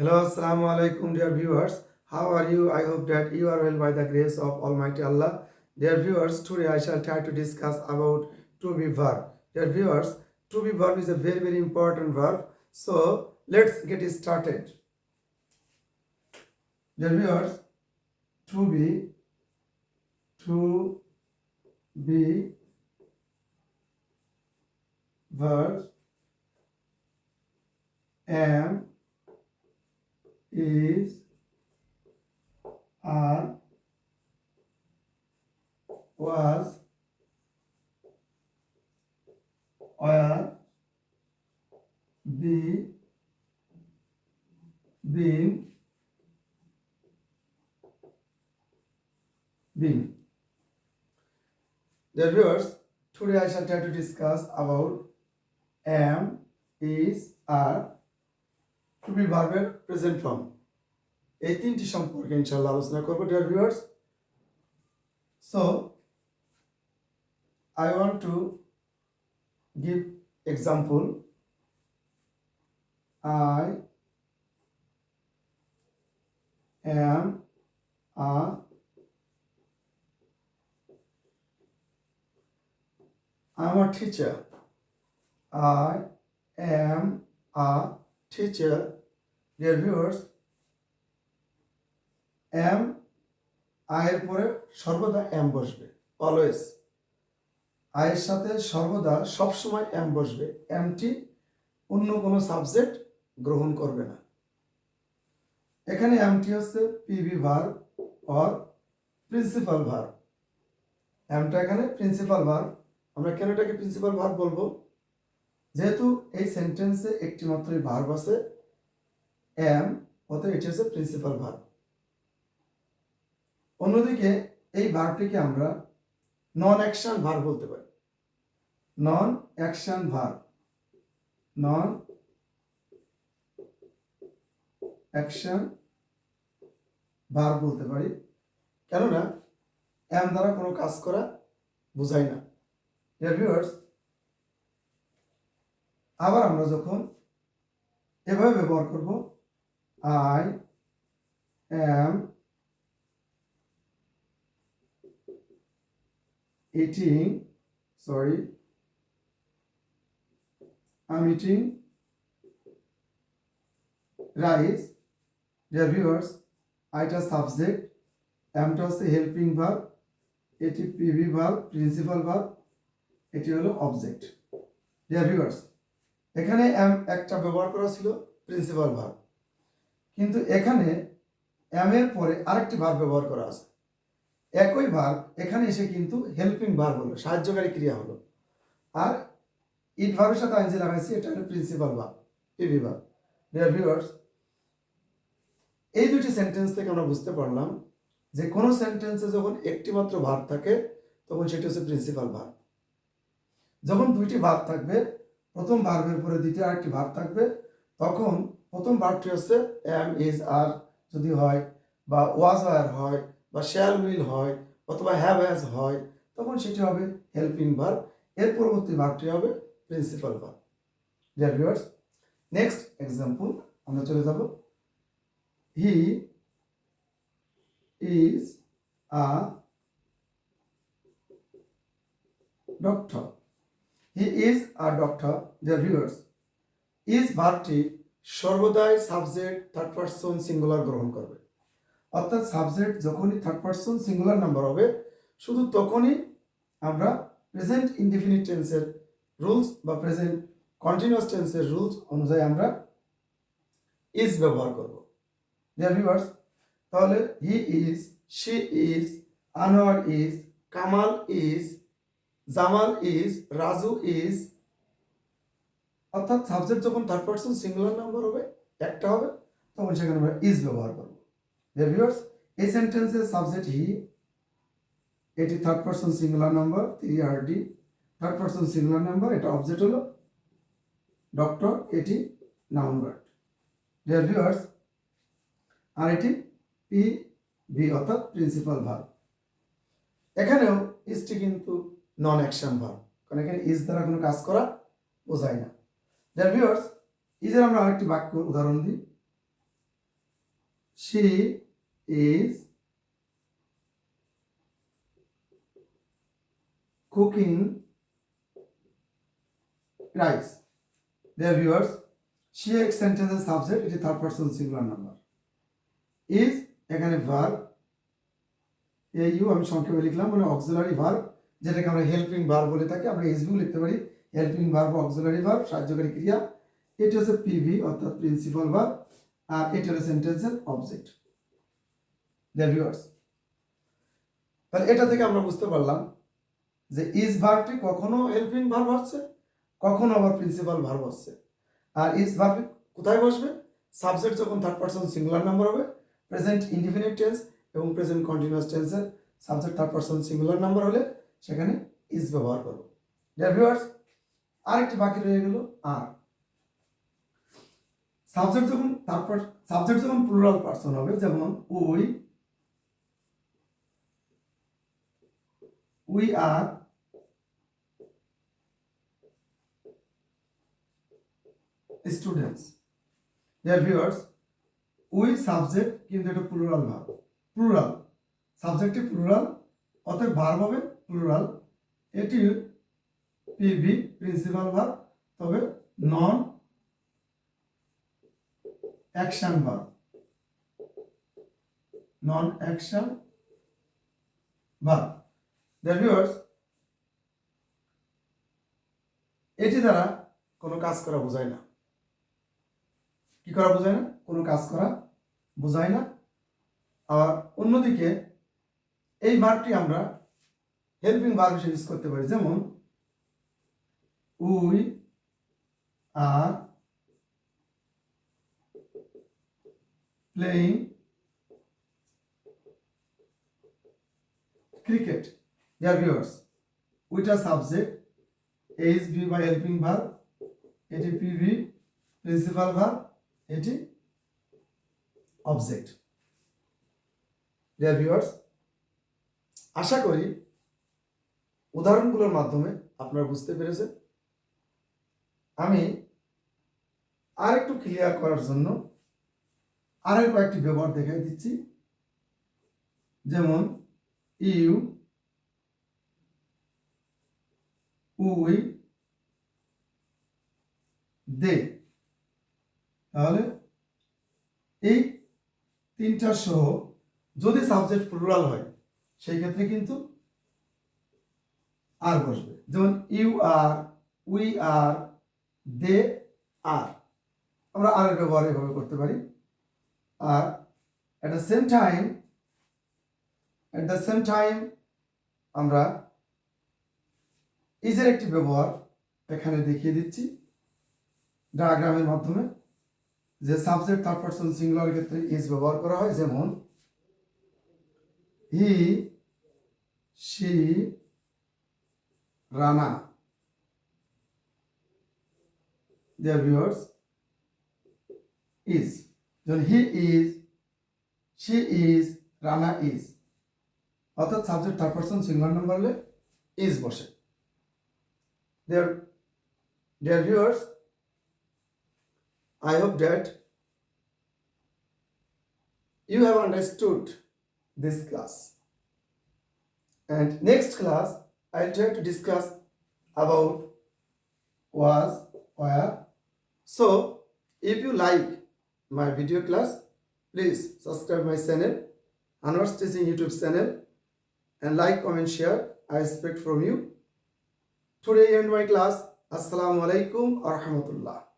Hello, Assalamu alaikum, dear viewers. How are you? I hope that you are well by the grace of Almighty Allah. Dear viewers, today I shall try to discuss about to be verb. Dear viewers, to be verb is a very very important verb. So let's get started. Dear viewers, to be, to be verb am is are was were be been been Dear viewers, today I shall try to discuss about am, is, are to be ভার্বের present form এই তিনটি সম্পর্কে ইনশাল্লাহ আলোচনা করব dear viewers so I want to give example I am a I'm a teacher. I am a teacher. Dear viewers, am আয়ের পরে সর্বদা এম বসবে অলওয়েজ আয়ের সাথে সর্বদা সবসময় এম বসবে এমটি অন্য কোনো সাবজেক্ট গ্রহণ করবে না। এখানে এমটি হচ্ছে পিভি ভার অর প্রিন্সিপাল ভার এমটা এখানে প্রিন্সিপাল ভার আমরা কেন এটাকে প্রিন্সিপাল ভার বলব? যেহেতু এই সেন্টেন্সে একটি মাত্রই ভার্ব আছে এম অতএব এটি হচ্ছে প্রিন্সিপাল ভার্ব অন্যদিকে এই ভার্বটিকে আমরা নন অ্যাকশন ভার্ব বলতে পারি। Non action verb non action verb বলতে পারি। কেননা এম দ্বারা কোনো কাজ করা বোঝায় না। ভিউয়ার্স আবার আমরা যখন এভাবে ব্যবহার করব I am eating sorry am eating rice dear viewers আইটা সাবজেক্ট অ্যামটা হচ্ছে হেল্পিং ভার্ব এটি পিভি ভার্ব প্রিন্সিপাল ভার্ব এটি হলো অবজেক্ট ডিয়ার ভিউয়ার্স এখানে এম একটা ব্যবহার করা ছিল প্রিন্সিপাল ভার্ব কিন্তু এখানে এম এর পরে আরেকটি ভার্ব ব্যবহার করা আছে। একই ভার্ব এখানে এসে কিন্তু হেল্পিং ভার্ব হলো, সাহায্যকারী ক্রিয়া হলো। আর ইট ভার্বের সাথে আইনজি লাগাইছি, এটা হলো principal verb PV verb dear viewers এই দুটি সেন্টেন্স থেকে আমরা বুঝতে পারলাম যে কোনো সেন্টেন্সে যখন একটি মাত্র ভার্ব থাকে, তখন সেটি হচ্ছে প্রিন্সিপাল ভার্ব যখন দুইটি ভার্ব থাকবে প্রথম ভার্বের পরে দ্বিতীয় আরেকটি ভার্ব থাকবে। তখন প্রথম ভার্বটি হচ্ছে এম ইজ আর যদি হয় বা ওয়াজ আর হয় বা শ্যাল উইল হয় অথবা হ্যাভ হ্যাজ হয়, তখন সেটি হবে হেল্পিং ভার্ব এর পরবর্তী ভার্বটি হবে principal verb dear viewers next example আমরা চলে যাব। He is a doctor he is a doctor the viewers is ভার্বটি সর্বদাই সাবজেক্ট থার্ড পারসন সিঙ্গুলার গ্রহণ করবে। অর্থাৎ সাবজেক্ট যখনই থার্ড পারসন সিঙ্গুলার নাম্বার হবে, শুধু তখনই আমরা প্রেজেন্ট ইনডিফিনিট টেন্সের রুলস বা প্রেজেন্ট কন্টিনিউয়াস টেন্সের রুলস অনুযায়ী আমরা ইজ ব্যবহার করব। ডিয়ার ভিউয়ার্স তাহলে he is she is Anwar is Kamal is Jamal is Raju is অর্থাৎ সাবজেক্ট যখন থার্ড পার্সন সিঙ্গুলার নাম্বার হবে, একটা হবে, তখন সেখানে আমরা ইজ ব্যবহার করব। ভিউয়ার্স এই সেন্টেন্সের সাবজেক্ট হি এটি third person singular number three R D third person singular number এটা অবজেক্ট হলো ডক্টর এটি নাউন ওয়ার্ড ডিয়ার ভিউয়ার্স আর এটি পি ভি অর্থাৎ প্রিন্সিপাল ভার্ব এখানেও ইজটি কিন্তু নন অ্যাকশন ভার্ব কারণ এখানে ইজ দ্বারা কোনো কাজ করা বোঝায় না। ডিয়ার ভিউয়ার্স ইজের আমরা আরেকটি বাক্য উদাহরণ দিই। She is cooking rice. Dear viewers, she এক সেন্টেন্সের সাবজেক্ট এটি third person singular number is এখানে ভার্ব এই ইউ আমি সংক্ষেপে লিখলাম মানে অক্সিলারি ভার্ব যেটাকে আমরা হেল্পিং ভার্ব বলে থাকি, আমরা এসবিও লিখতে পারি। হেল্পিং ভার্ব অক্সিলারি ভার্ব সাহায্যকারী ক্রিয়া। এটি হচ্ছে পিভি অর্থাৎ প্রিন্সিপাল ভার্ব আর এটি হলো সেন্টেন্সের অবজেক্ট ভিউয়ার্স তাহলে এটা থেকে আমরা বুঝতে পারলাম যে ইজ ভার্বটি কখনো হেল্পিং ভার্ব হচ্ছে কখনো আবার প্রিন্সিপাল ভার্ব হচ্ছে আর ইজ ভার্ব কোথায় বসবে? সাবজেক্ট যখন থার্ড পারসন সিঙ্গুলার নাম্বার হবে প্রেজেন্ট ইনডিফিনিট টেন্স এবং প্রেজেন্ট কন্টিনিউয়াস টেন্সের subject third person singular number হলে সেখানে ইজ ব্যবহার করব। ডিয়ার ভিউয়ার্স আরেকটি বাকি রয়ে গেল আর। সাবজেক্ট যখন, তারপর সাবজেক্ট যখন প্লুরাল পার্সন হবে, যেমন we we are students dear viewers we subject কিন্তু এটা প্লুরাল ভাব প্লুরাল সাবজেক্টটি প্লুরাল অতএব ভার্ব হবে প্লুরাল এটি পিভি প্রিন্সিপাল ভার্ব তবে non action verb non action dear viewers এটি দ্বারা কোনো কাজ করা বোঝায় না। কি করা বোঝায় না? কোনো কাজ করা বোঝায় না। আর অন্যদিকে এই ভার্বটি আমরা হেল্পিং ভার্ব হিসেবে ইউজ করতে পারি। যেমন we are playing cricket dear viewers উইটা subject H B বা হেল্পিং ভার্ব এটি পিভি প্রিন্সিপাল ভার্ব এটি অবজেক্ট ডিয়ার ভিউয়ার্স আশা করি উদাহরণগুলোর মাধ্যমে আপনারা বুঝতে পেরেছেন। আমি আর একটু ক্লিয়ার করার জন্য আরও কয়েকটি ব্যবহার দেখাই দিচ্ছি। যেমন, ইউ, উই, দে। তাহলে এই তিনটা সহ যদি সাবজেক্ট প্লুরাল হয় সেই ক্ষেত্রে কিন্তু আর বসবে। যেমন ইউ আর উই আর দে আর আমরা আর ব্যবহার এভাবে করতে পারি। আর at the same time at the same time আমরা ইজের একটি ব্যবহার এখানে দেখিয়ে দিচ্ছি। ডায়াগ্রামের মাধ্যমে যে সাবজেক্ট থার্ড পারসন সিঙ্গুলার ক্ষেত্রে ইজ ব্যবহার করা হয়। যেমন he she Rana dear viewers is যখন he is she is Rana is অর্থাৎ subject third person singular number হলে ইজ বসে dear dear viewers I hope that you have understood this class. And next class, I'll try to discuss about was, where. So, if you like my video class, please subscribe my channel, Anwar's Teaching YouTube channel, and like, comment, share. I expect from you. Today end my class. Assalamu alaikum wa rahmatullah.